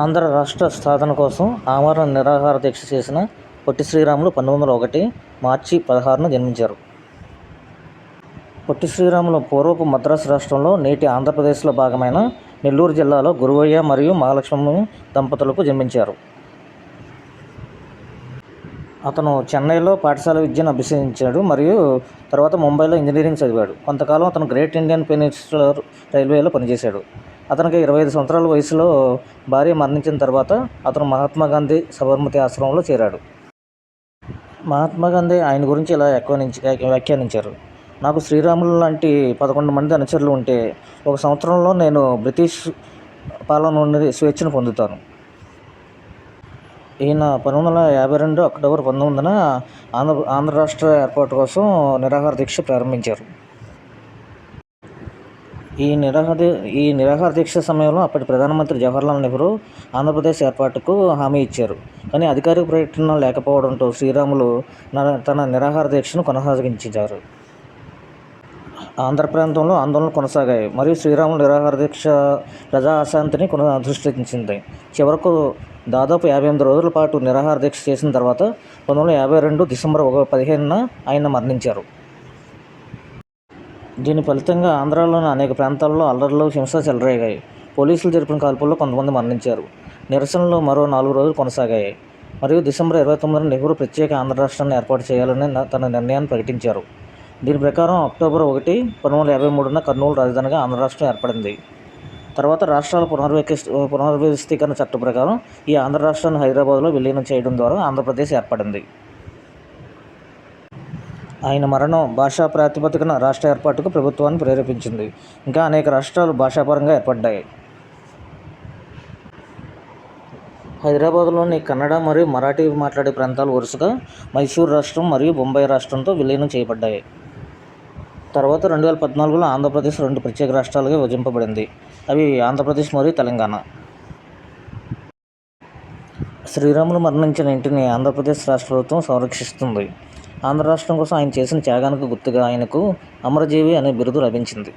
ఆంధ్ర రాష్ట్ర సాధన కోసం ఆమరణ నిరాహార దీక్ష చేసిన పొట్టి శ్రీరాములు పంతొమ్మిది వందల ఒకటి మార్చి పదహారున జన్మించారు. పొట్టి శ్రీరాములు పూర్వపు మద్రాసు రాష్ట్రంలో నేటి ఆంధ్రప్రదేశ్లో భాగమైన నెల్లూరు జిల్లాలో గురువయ్య మరియు మహాలక్ష్మి దంపతులకు జన్మించారు. అతను చెన్నైలో పాఠశాల విద్యను అభ్యసించాడు మరియు తర్వాత ముంబైలో ఇంజనీరింగ్ చదివాడు. కొంతకాలం అతను గ్రేట్ ఇండియన్ పెనిన్సులర్ రైల్వేలో పనిచేశాడు. అతనికి ఇరవై ఐదు సంవత్సరాల వయసులో భార్య మరణించిన తర్వాత అతను మహాత్మా గాంధీ సబర్మతి ఆశ్రమంలో చేరాడు. మహాత్మా గాంధీ ఆయన గురించి ఇలా వ్యాఖ్యానించారు. నాకు శ్రీరాములు లాంటి పదకొండు మంది అనుచరులు ఉంటే ఒక సంవత్సరంలో నేను బ్రిటిష్ పాలన నుండి స్వేచ్ఛను పొందుతాను. ఈయన పంతొమ్మిది వందల యాభై రెండు అక్టోబర్ పంతొమ్మిదిన ఆంధ్ర ఆంధ్ర రాష్ట్ర ఏర్పాటు కోసం నిరాహార దీక్ష ప్రారంభించారు. ఈ నిరాహార ఈ నిరాహార దీక్ష సమయంలో అప్పటి ప్రధానమంత్రి జవహర్లాల్ నెహ్రూ ఆంధ్రప్రదేశ్ ఏర్పాటుకు హామీ ఇచ్చారు. కానీ అధికారిక ప్రకటన లేకపోవడంతో శ్రీరాములు న- తన నిరాహార దీక్షను కొనసాగించారు. ఆంధ్ర ప్రాంతంలో ఆందోళనలు కొనసాగాయి. మరియు శ్రీరాములు నిరాహార దీక్ష ప్రజా అశాంతిని కొన సృష్టించింది చివరకు దాదాపు యాభై ఎనిమిది రోజుల పాటు నిరాహార దీక్ష చేసిన తర్వాత పంతొమ్మిది వందల యాభై రెండు డిసెంబర్ ఒక పదిహేనున ఆయన మరణించారు. దీని ఫలితంగా ఆంధ్రాలోని అనేక ప్రాంతాల్లో అల్లర్లు హింస చెలరేగాయి. పోలీసులు జరిపిన కాల్పుల్లో కొంతమంది మరణించారు. నిరసనలు మరో నాలుగు రోజులు కొనసాగాయి. మరియు డిసెంబర్ ఇరవై తొమ్మిదిన నెహ్రూ ప్రత్యేక ఆంధ్ర రాష్ట్రాన్ని ఏర్పాటు చేయాలని తన నిర్ణయాన్ని ప్రకటించారు. దీని ప్రకారం అక్టోబర్ ఒకటి పంతొమ్మిది వందల యాభై మూడున కర్నూలు రాజధానిగా ఆంధ్ర రాష్ట్రం ఏర్పడింది. తర్వాత రాష్ట్రాల పునర్వ్యక్తి పునర్వ్యవస్థీకరణ చట్టం ప్రకారం ఈ ఆంధ్ర రాష్ట్రాన్ని హైదరాబాద్లో విలీనం చేయడం ద్వారా ఆంధ్రప్రదేశ్ ఏర్పడింది. ఆయన మరణం భాషా ప్రాతిపదికన రాష్ట్ర ఏర్పాటుకు ప్రభుత్వాన్ని ప్రేరేపించింది. ఇంకా అనేక రాష్ట్రాలు భాషాపరంగా ఏర్పడ్డాయి. హైదరాబాద్లోని కన్నడ మరియు మరాఠీ మాట్లాడే ప్రాంతాలు వరుసగా మైసూర్ రాష్ట్రం మరియు బొంబాయి రాష్ట్రంతో విలీనం చేయబడ్డాయి. తర్వాత రెండు వేల పద్నాలుగులో ఆంధ్రప్రదేశ్ రెండు ప్రత్యేక రాష్ట్రాలుగా విభజింపబడింది. అవి ఆంధ్రప్రదేశ్ మరియు తెలంగాణ. శ్రీరాములు మరణించిన ఇంటిని ఆంధ్రప్రదేశ్ రాష్ట్ర ప్రభుత్వం సంరక్షిస్తుంది. ఆంధ్ర రాష్ట్రం కోసం ఆయన చేసిన త్యాగానికి గుర్తుగా ఆయనకు అమరజీవి అనే బిరుదు లభించింది.